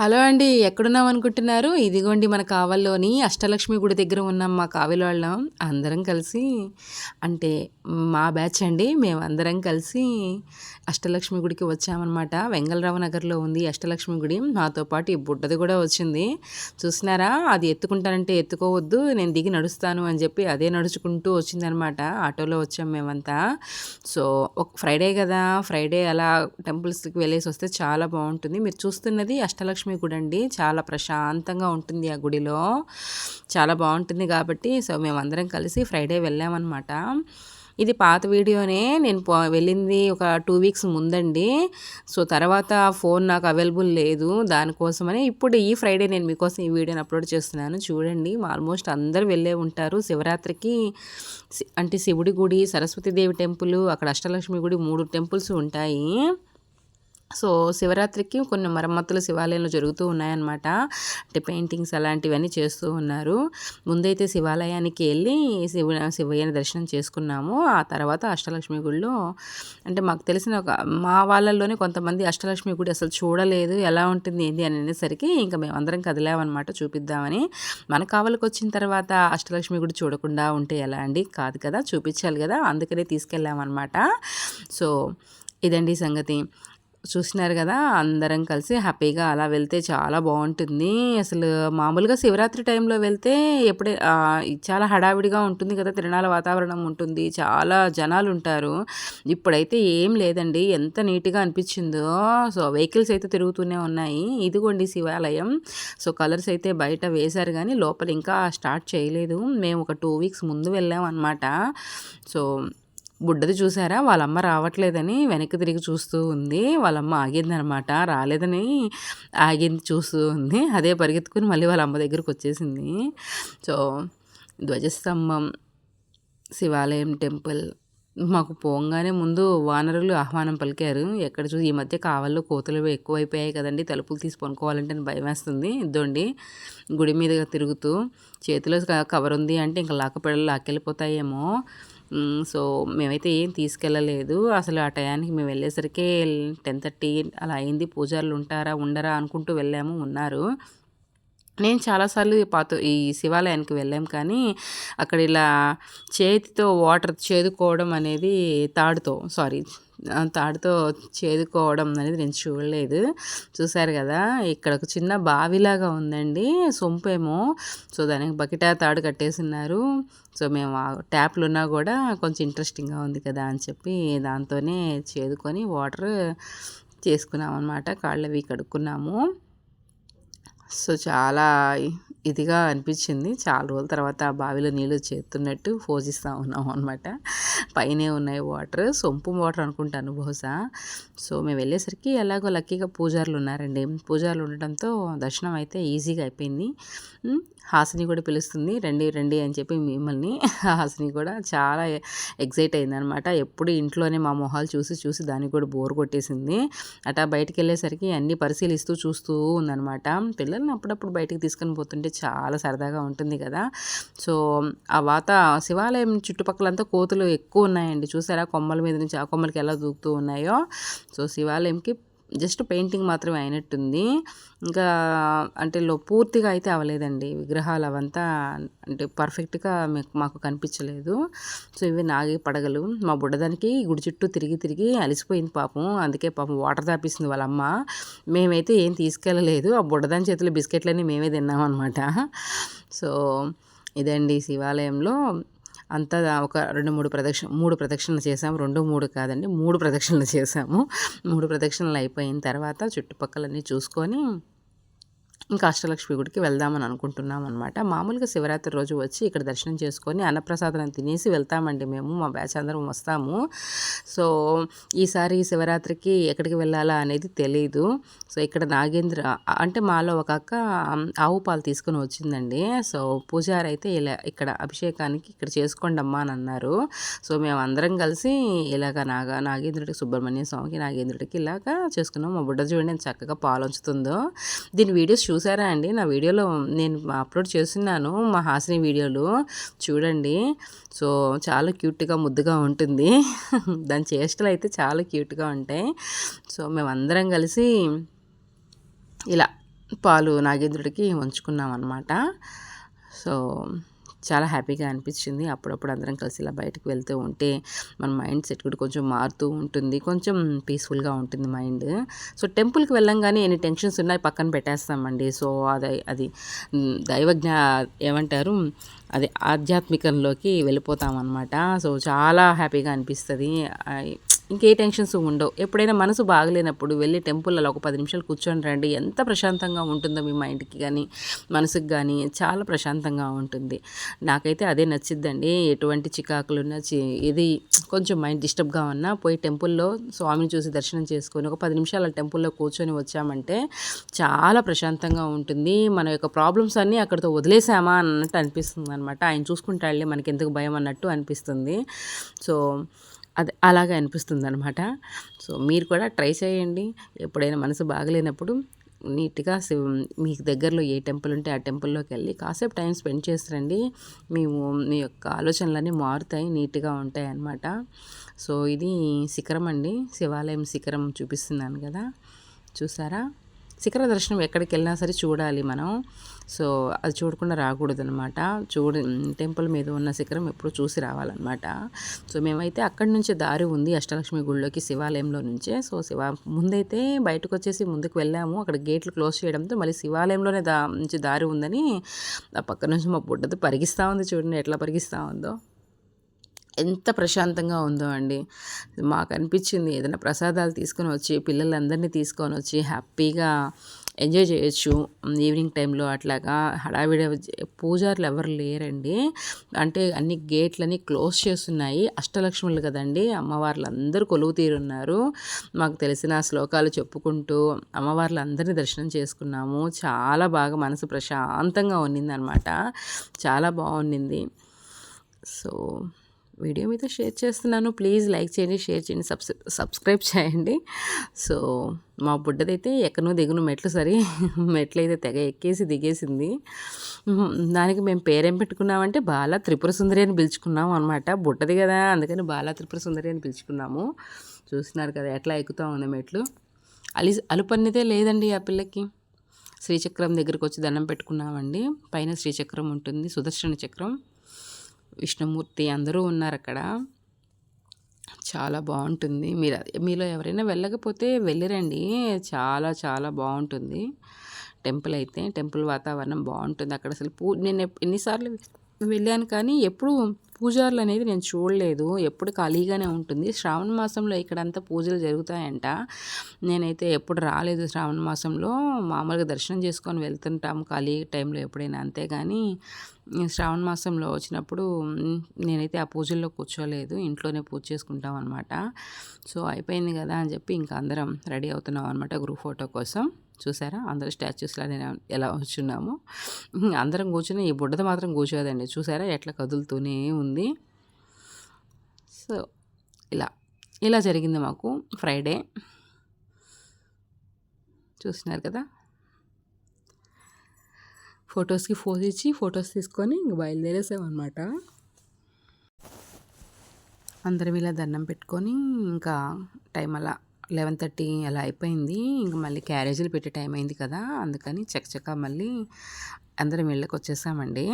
Hello అండి ఎక్కడున్నాం అనుకుంటున్నారు? ఇదిగోండి మన కావల్లోని అష్టలక్ష్మి గుడి దగ్గర ఉన్నాం మా కావిల వాళ్ళం. అందరం కలిసి అంటే మా బ్యాచ్ అండి మేమందరం కలిసి అష్టలక్ష్మి గుడికి వచ్చామన్నమాట. వెంగళరావు నగర్లో ఉంది అష్టలక్ష్మి గుడి. మాతో పాటు ఈ బుడ్డది కూడా వచ్చింది. చూసినారా? అది ఎత్తుకుంటానంటే ఎత్తుకోవద్దు నేను దిగి నడుస్తాను అని చెప్పి అదే నడుచుకుంటూ వచ్చిందనమాట ఆటోలో వచ్చాం మేమంతా. సో ఒక ఫ్రైడే కదా ఫ్రైడే అలా టెంపుల్స్కి వెళ్ళేసి వస్తే చాలా బాగుంటుంది. మీరు చూస్తున్నది అష్టలక్ష్మి లక్ష్మి గుడి అండి. చాలా ప్రశాంతంగా ఉంటుంది ఆ గుడిలో. చాలా బాగుంటుంది కాబట్టి సో మేమందరం కలిసి ఫ్రైడే వెళ్ళామన్నమాట. ఇది పాత వీడియోనే. నేను వెళ్ళింది ఒక టూ వీక్స్ ముందండి. సో తర్వాత ఫోన్ నాకు అవైలబుల్ లేదు. దానికోసమని ఇప్పుడు ఈ ఫ్రైడే నేను మీకోసం ఈ వీడియోని అప్లోడ్ చేస్తున్నాను. చూడండి. ఆల్మోస్ట్ అందరు వెళ్ళే ఉంటారు. శివరాత్రికి అంటే శివుడి గుడి సరస్వతీదేవి టెంపుల్ అక్కడ అష్టలక్ష్మి గుడి మూడు టెంపుల్స్ ఉంటాయి. సో శివరాత్రికి కొన్ని మరమ్మతులు శివాలయంలో జరుగుతూ ఉన్నాయన్నమాట. అంటే పెయింటింగ్స్ అలాంటివన్నీ చేస్తూ ఉన్నారు. ముందైతే శివాలయానికి వెళ్ళి శివ శివయ్యని దర్శనం చేసుకున్నాము. ఆ తర్వాత అష్టలక్ష్మి గుడిలో అంటే మాకు తెలిసిన ఒక మా వాళ్ళల్లోనే కొంతమంది అష్టలక్ష్మి గుడి అసలు చూడలేదు. ఎలా ఉంటుంది ఏంది అని అనేసరికి ఇంకా మేమందరం కదిలామన్నమాట చూపిద్దామని. మన కావలికి వచ్చిన తర్వాత అష్టలక్ష్మి గుడి చూడకుండా ఉంటే ఎలా అండి? కాదు కదా చూపించాలి కదా అందుకనే తీసుకెళ్ళామన్నమాట. సో ఇదండి సంగతి. చూసినారు కదా అందరం కలిసి హ్యాపీగా అలా వెళ్తే చాలా బాగుంటుంది. అసలు మామూలుగా శివరాత్రి టైంలో వెళ్తే ఎప్పుడే చాలా హడావిడిగా ఉంటుంది కదా తిరణాల వాతావరణం ఉంటుంది చాలా జనాలు ఉంటారు. ఇప్పుడైతే ఏం లేదండి ఎంత నీట్గా అనిపించిందో. సో వెహికల్స్ అయితే తిరుగుతూనే ఉన్నాయి. ఇదిగోండి శివాలయం. సో కలర్స్ అయితే బయట వేశారు కానీ లోపల ఇంకా స్టార్ట్ చేయలేదు. మేము ఒక టూ వీక్స్ ముందు వెళ్ళాం అనమాట సో బుడ్డది చూసారా? వాళ్ళమ్మ రావట్లేదని వెనక్కి తిరిగి చూస్తూ ఉంది. వాళ్ళమ్మ ఆగిందనమాట. రాలేదని ఆగింది చూస్తూ ఉంది. అదే పరిగెత్తుకుని మళ్ళీ వాళ్ళ అమ్మ దగ్గరికి వచ్చేసింది. సో ధ్వజస్తంభం శివాలయం టెంపుల్ మాకు పోగానే ముందు వానరులు ఆహ్వానం పలికారు. ఎక్కడ చూసి ఈ మధ్య కావల్లో కోతలు ఎక్కువైపోయాయి కదండి తలుపులు తీసి కొనుక్కోవాలంటే భయం వేస్తుంది ఇద్దండి గుడి మీదగా తిరుగుతూ చేతిలో కవర్ ఉంది అంటే ఇంకా లాకపెడలు లాక్కెళ్ళిపోతాయేమో. సో మేమైతే ఏం తీసుకెళ్ళలేదు. అసలు ఆ టయానికి మేము వెళ్ళేసరికి టెన్ థర్టీ అలా అయింది. పూజారులు ఉంటారా ఉండరా అనుకుంటూ వెళ్ళాము ఉన్నారు. నేను చాలాసార్లు పాత ఈ శివాలయానికి వెళ్ళాం కానీ అక్కడ ఇలా చేతితో వాటర్ చేదుకోవడం అనేది తాడుతో సారీ తాడుతో చేదుకోవడం అనేది నేను చూడలేదు. చూశారు కదా ఇక్కడ ఒక చిన్న బావిలాగా ఉందండి సొంపేమో. సో దానికి బకెట తాడు కట్టేసినారు సో మేము ట్యాప్లు ఉన్నా కూడా కొంచెం ఇంట్రెస్టింగ్గా ఉంది కదా అని చెప్పి దాంతోనే చేదుకొని వాటర్ చేసుకున్నాం అనమాట కాళ్ళవి కడుక్కున్నాము. సో చాలా ఇదిగా అనిపించింది. చాలా రోజుల తర్వాత ఆ బావిలో నీళ్ళు చేస్తున్నట్టు పోజిస్తూ ఉన్నాం అనమాట పైనే ఉన్నాయి వాటర్. సొంపు వాటర్ అనుకుంటాను బహుశా. సో మేము వెళ్ళేసరికి ఎలాగో లక్కీగా పూజారులు ఉన్నారండి. పూజారులు ఉండటంతో దర్శనం అయితే ఈజీగా అయిపోయింది. హాసిని కూడా పిలుస్తుంది. రండి రండి అని చెప్పి మిమ్మల్ని హాసిని కూడా చాలా ఎగ్జైట్ అయిందనమాట ఎప్పుడు ఇంట్లోనే మా మొహాలు చూసి చూసి దానికి కూడా బోర్ కొట్టేసింది. అట బయటికి వెళ్ళేసరికి అన్నీ పరిశీలిస్తూ చూస్తూ ఉందనమాట పిల్లల్ని అప్పుడప్పుడు బయటికి తీసుకొని పోతుంటే చాలా సరదాగా ఉంటుంది కదా. సో ఆ వాత శివాలయం చుట్టుపక్కలంతా కోతులు ఎక్కువ ఉన్నాయండి. చూసారా? కొమ్మల మీద నుంచి ఆ కొమ్మలకి ఎలా దూకుతూ ఉన్నాయో. సో శివాలయంకి జస్ట్ పెయింటింగ్ మాత్రమే అయినట్టుంది. ఇంకా అంటే లో పూర్తిగా అయితే అవ్వలేదండి విగ్రహాలు అవంతా. అంటే పర్ఫెక్ట్గా మాకు కనిపించలేదు. సో ఇవి నాగి పడగలు. మా బుడ్డదానికి గుడి చుట్టూ తిరిగి తిరిగి అలిసిపోయింది పాపం. అందుకే పాపం వాటర్ తాపిస్తుంది వాళ్ళ అమ్మ మేమైతే ఏం తీసుకెళ్ళలేదు. ఆ బుడ్డదాని చేతిలో బిస్కెట్లన్నీ మేమే తిన్నామన్నమాట. సో ఇదండి శివాలయంలో. అంతా ఒక రెండు మూడు ప్రదక్షిణ మూడు ప్రదక్షిణలు చేసాము. రెండు మూడు కాదండి మూడు ప్రదక్షిణలు చేసాము. మూడు ప్రదక్షిణలు అయిపోయిన తర్వాత చుట్టుపక్కలన్నీ చూసుకొని ఇంకా అష్టలక్ష్మి గుడికి వెళ్దామని అనుకుంటున్నాం అనమాట మామూలుగా శివరాత్రి రోజు వచ్చి ఇక్కడ దర్శనం చేసుకొని అన్నప్రసాదం తినేసి వెళ్తామండి మేము మా బ్యాచ్ అందరం వస్తాము. సో ఈసారి శివరాత్రికి ఎక్కడికి వెళ్ళాలా అనేది తెలియదు సో ఇక్కడ నాగేంద్ర అంటే మాలో ఒక అక్క ఆవు పాలు తీసుకుని వచ్చిందండి. సో పూజారి అయితే ఇలా ఇక్కడ అభిషేకానికి ఇక్కడ చేసుకోండి అమ్మా అని అన్నారు. సో మేము అందరం కలిసి ఇలాగ నాగ నాగేంద్రుడికి సుబ్రహ్మణ్య స్వామికి నాగేంద్రుడికి ఇలాగా చేసుకున్నాం. మా బుడ్డ చూడండి చక్కగా పాలు ఉంచుతుందో దీని వీడియోస్ చూసారా అండి? నా వీడియోలో నేను అప్లోడ్ చేస్తున్నాను మా హాసిని వీడియోలు. చూడండి. సో చాలా క్యూట్గా ముద్దుగా ఉంటుంది. దాని చేష్టలు అయితే చాలా క్యూట్గా ఉంటాయి. సో మేమందరం కలిసి ఇలా పాలు నాగేంద్రుడికి ఉంచుకున్నాం అనమాట సో చాలా హ్యాపీగా అనిపించింది. అప్పుడప్పుడు అందరం కలిసి ఇలా బయటకు వెళ్తూ ఉంటే మన మైండ్ సెట్ కూడా కొంచెం మారుతూ ఉంటుంది. కొంచెం పీస్ఫుల్గా ఉంటుంది మైండ్. సో టెంపుల్కి వెళ్ళంగానే ఎన్ని టెన్షన్స్ ఉన్నాయి పక్కన పెట్టేస్తామండి. సో అది అది దైవజ్ఞ ఏమంటారు? అది ఆధ్యాత్మికంలోకి వెళ్ళిపోతాం అనమాట సో చాలా హ్యాపీగా అనిపిస్తుంది. ఇంకే టెన్షన్స్ ఉండవు. ఎప్పుడైనా మనసు బాగలేనప్పుడు వెళ్ళి టెంపుల్లో ఒక పది నిమిషాలు కూర్చొని రండి. ఎంత ప్రశాంతంగా ఉంటుందో మీ మైండ్కి కానీ మనసుకి కానీ చాలా ప్రశాంతంగా ఉంటుంది. నాకైతే అదే నచ్చిద్దండి. ఎటువంటి చికాకులున్నా చి- ఇది కొంచెం మైండ్ డిస్టర్బ్గా ఉన్నా పోయి టెంపుల్లో స్వామిని చూసి దర్శనం చేసుకొని ఒక పది నిమిషాలు టెంపుల్లో కూర్చొని వచ్చామంటే చాలా ప్రశాంతంగా ఉంటుంది. మన యొక్క ప్రాబ్లమ్స్ అన్నీ అక్కడితో వదిలేసామా అన్నట్టు అనిపిస్తుంది అనమాట ఆయన చూసుకుంటాళ్ళే మనకి ఎందుకు భయం అన్నట్టు అనిపిస్తుంది. సో అది అలాగే అనిపిస్తుంది అనమాట సో మీరు కూడా ట్రై చేయండి. ఎప్పుడైనా మనసు బాగలేనప్పుడు నీట్గా శివ మీకు దగ్గరలో ఏ టెంపుల్ ఉంటే ఆ టెంపుల్లోకి వెళ్ళి కాసేపు టైం స్పెండ్ చేస్తారండి మేము మీ యొక్క ఆలోచనలన్నీ మారుతాయి నీట్గా ఉంటాయి అన్నమాట. సో ఇది శిఖరం అండి. శివాలయం శిఖరం చూపిస్తున్నాను కదా. చూసారా? శిఖర దర్శనం ఎక్కడికి వెళ్ళినా సరే చూడాలి మనం. సో అది చూడకుండా రాకూడదు అనమాట చూడ టెంపుల్ మీద ఉన్న శిఖరం ఎప్పుడు చూసి రావాలన్నమాట. సో మేమైతే అక్కడి నుంచే దారి ఉంది అష్టలక్ష్మి గుళ్ళోకి శివాలయంలో నుంచే. సో శివ ముందైతే బయటకు వచ్చేసి ముందుకు వెళ్ళాము. అక్కడ గేట్లు క్లోజ్ చేయడంతో మళ్ళీ శివాలయంలోనే దా నుంచి దారి ఉందని ఆ పక్క నుంచి మా బుడ్డది పరిగిస్తూ ఉంది చూడండి ఎట్లా పరిగిస్తూ ఉందో. ఎంత ప్రశాంతంగా ఉందో అండి. మాకు అనిపించింది ఏదైనా ప్రసాదాలు తీసుకొని వచ్చి పిల్లలందరినీ తీసుకొని వచ్చి హ్యాపీగా ఎంజాయ్ చేయొచ్చు. ఈవినింగ్ టైంలో అట్లాగా హడావిడి పూజారులు ఎవరు లేరండి. అంటే అన్ని గేట్లని క్లోజ్ చేస్తున్నాయి. అష్టలక్ష్ములు కదండి. అమ్మవార్లు అందరూ కొలువు తీరున్నారు. మాకు తెలిసిన శ్లోకాలు చెప్పుకుంటూ అమ్మవార్లు అందరినీ దర్శనం చేసుకున్నాము. చాలా బాగా మనసు ప్రశాంతంగా ఉన్నింది అనమాట చాలా బాగుండింది సో వీడియో మీతో షేర్ చేస్తున్నాను. ప్లీజ్ లైక్ చేయండి షేర్ చేయండి సబ్స్ సబ్స్క్రైబ్ చేయండి. సో మా బుడ్డదైతే ఎక్కనో దిగును మెట్లు సరి. మెట్లు అయితే తెగ ఎక్కేసి దిగేసింది. దానికి మేము పేరేం పెట్టుకున్నామంటే బాలా త్రిపుర సుందరి అని పిలుచుకున్నాము అనమాట బుట్టది కదా అందుకని బాలా త్రిపుర సుందరి అని పిలుచుకున్నాము. చూస్తున్నారు కదా ఎట్లా ఎక్కుతా ఉంది మెట్లు. అలి అలుపన్నితే లేదండి ఆ పిల్లకి. శ్రీచక్రం దగ్గరికి వచ్చి దండం పెట్టుకున్నామండి. పైన శ్రీచక్రం ఉంటుంది సుదర్శన చక్రం. విష్ణుమూర్తి అందరూ ఉన్నారు అక్కడ చాలా బాగుంటుంది. మీరు మీలో ఎవరైనా వెళ్ళకపోతే వెళ్ళిరండి. చాలా చాలా బాగుంటుంది. టెంపుల్ అయితే టెంపుల్ వాతావరణం బాగుంటుంది. అక్కడ అసలు పూ నేను ఎన్నిసార్లు వెళ్ళాను కానీ ఎప్పుడు పూజారులు అనేది నేను చూడలేదు. ఎప్పుడు ఖాళీగానే ఉంటుంది. శ్రావణ మాసంలో ఇక్కడంతా పూజలు జరుగుతాయంట. నేనైతే ఎప్పుడు రాలేదు శ్రావణ మాసంలో. మామూలుగా దర్శనం చేసుకొని వెళ్తుంటాము ఖాళీ టైంలో ఎప్పుడైనా అంతేగాని కానీ శ్రావణ మాసంలో వచ్చినప్పుడు నేనైతే ఆ పూజల్లో కూర్చోలేదు. ఇంట్లోనే పూజ చేసుకుంటాం అనమాట సో అయిపోయింది కదా అని చెప్పి ఇంకా అందరం రెడీ అవుతున్నాం అనమాట గ్రూప్ ఫోటో కోసం. చూసారా? అందరూ స్టాచ్యూస్లా నేను ఎలా వచ్చున్నాము అందరం కూర్చుని ఈ బుడ్డది మాత్రం కూర్చోదండి. చూసారా? ఎట్లా కదులుతూనే ఉంది. సో ఇలా. ఇలా జరిగింది మాకు ఫ్రైడే చూస్తున్నారు కదా? ఫొటోస్కి ఫోజ్ ఇచ్చి ఫొటోస్ తీసుకొని ఇంక బయలుదేరేసామన్నమాట. అందరం ఇలా దండం పెట్టుకొని ఇంకా టైం అలా లెవెన్ థర్టీ అలా అయిపోయింది. ఇంక మళ్ళీ క్యారేజీలు పెట్టే టైం అయింది కదా అందుకని చకచకా మళ్ళీ అందరం ఇళ్ళకి వచ్చేసామండి